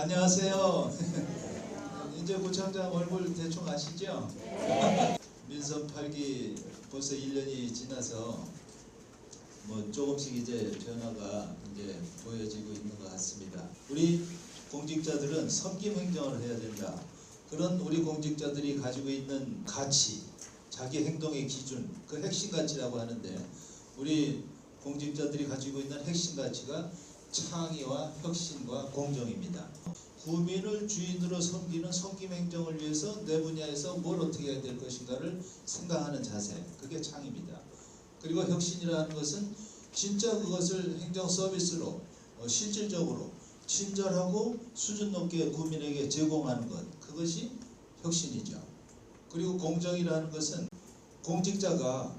안녕하세요. 이제 구청장 얼굴 대충 아시죠? 민선 8기 벌써 1년이 지나서 뭐 조금씩 이제 변화가 이제 보여지고 있는 것 같습니다. 우리 공직자들은 섬김 행정을 해야 된다. 그런 우리 공직자들이 가지고 있는 가치, 자기 행동의 기준, 그 핵심 가치라고 하는데 우리 공직자들이 가지고 있는 핵심 가치가 창의와 혁신과 공정입니다. 국민을 주인으로 섬기는 섬김 행정을 위해서 내 분야에서 뭘 어떻게 해야 될 것인가를 생각하는 자세, 그게 창입니다. 그리고 혁신이라는 것은 진짜 그것을 행정 서비스로 어, 실질적으로 친절하고 수준 높게 국민에게 제공하는 것, 그것이 혁신이죠. 그리고 공정이라는 것은 공직자가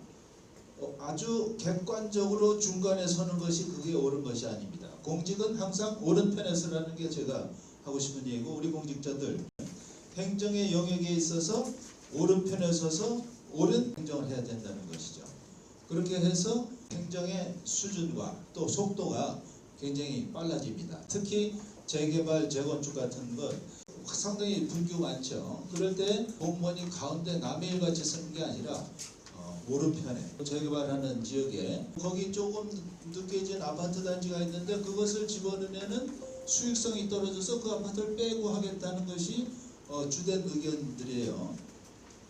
어, 아주 객관적으로 중간에 서는 것이 그게 옳은 것이 아닙니다. 공직은 항상 옳은 편에 서라는 게 제가 하고 싶은 얘기고 우리 공직자들 행정의 영역에 있어서 옳은 편에 서서 옳은 행정을 해야 된다는 것이죠. 그렇게 해서 행정의 수준과 또 속도가 굉장히 빨라집니다. 특히 재개발, 재건축 같은 것 상당히 분규 많죠. 그럴 때 공무원이 가운데 남의 일 같이 쓰는 게 아니라 어, 오른편에 재개발하는 지역에 거기 조금 늦게진 아파트 단지가 있는데 그것을 집어넣으면은 수익성이 떨어져서 그 아파트를 빼고 하겠다는 것이 어, 주된 의견들이에요.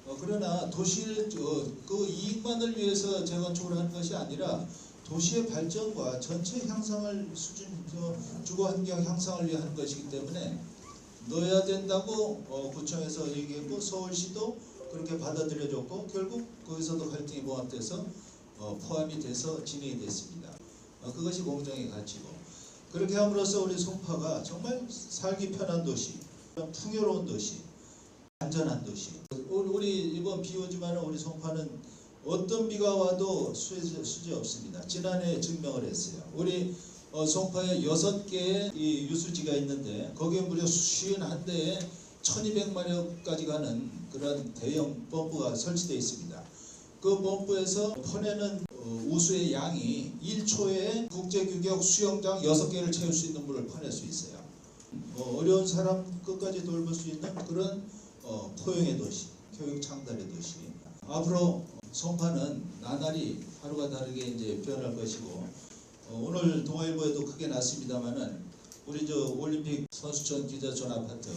어, 그러나 도시를 어, 그 이익만을 위해서 재건축을 하는 것이 아니라 도시의 발전과 전체 향상을 수준 저 주거 환경 향상을 하는 것이기 때문에 넣어야 된다고 어, 구청에서 얘기했고 서울시도 그렇게 받아들여졌고 결국 거기서도 갈등이 봉합돼서 어, 포함이 돼서 진행이 됐습니다. 어, 그것이 공정의 가치고 그렇게 함으로써 우리 송파가 정말 살기 편한 도시, 풍요로운 도시, 안전한 도시. 우리, 이번 비 오지만 우리 송파는 어떤 비가 와도 수지, 수지 없습니다. 지난해 증명을 했어요. 우리 어, 송파에 여섯 개의 이 유수지가 있는데 거기에 무려 수십 한 대에 1200마력까지 가는 그런 대형 펌프가 설치되어 있습니다. 그 펌프에서 퍼내는 어, 우수의 양이 1초에 국제규격 수영장 6개를 채울 수 있는 물을 퍼낼 수 있어요. 어, 어려운 사람 끝까지 돌볼 수 있는 그런 어, 포용의 도시, 교육 창달의 도시. 앞으로 송파는 나날이 하루가 다르게 이제 변할 것이고 어, 오늘 동아일보에도 크게 났습니다만은 우리 저 올림픽 선수촌 기자촌 아파트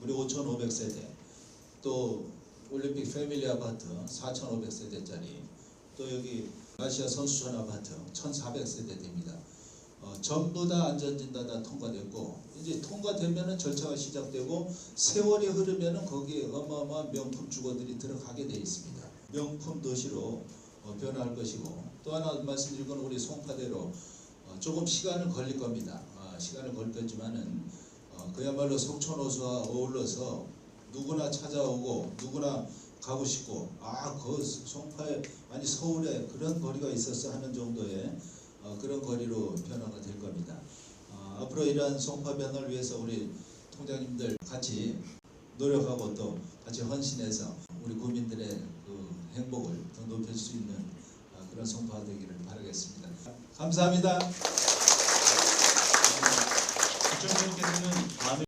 우리 5,500세대 또 올림픽 패밀리 아파트 4,500세대짜리 또 여기 아시아 선수촌 아파트 1,400세대 됩니다. 어, 전부 다 안전진단 다 통과됐고 이제 통과되면은 절차가 시작되고 세월이 흐르면은 거기에 어마어마한 명품 주거들이 들어가게 돼 있습니다. 명품 도시로 어, 변화할 것이고 또 하나 말씀드릴 건 우리 송파대로 어, 조금 시간은 걸릴 겁니다. 아, 시간을 걸릴 거지만은 어, 그야말로 속초노수와 어울러서 누구나 찾아오고 누구나 가고 싶고 아그 송파에 아니 서울에 그런 거리가 있었어 하는 정도의 어, 그런 거리로 변화가 될 겁니다. 어, 앞으로 이러한 송파 변화를 위해서 우리 통장님들 같이 노력하고 또 같이 헌신해서 우리 국민들의 그 행복을 더 높일 수 있는 어, 그런 송파가 되기를 바라겠습니다. 감사합니다. 부총장님께서는 다음에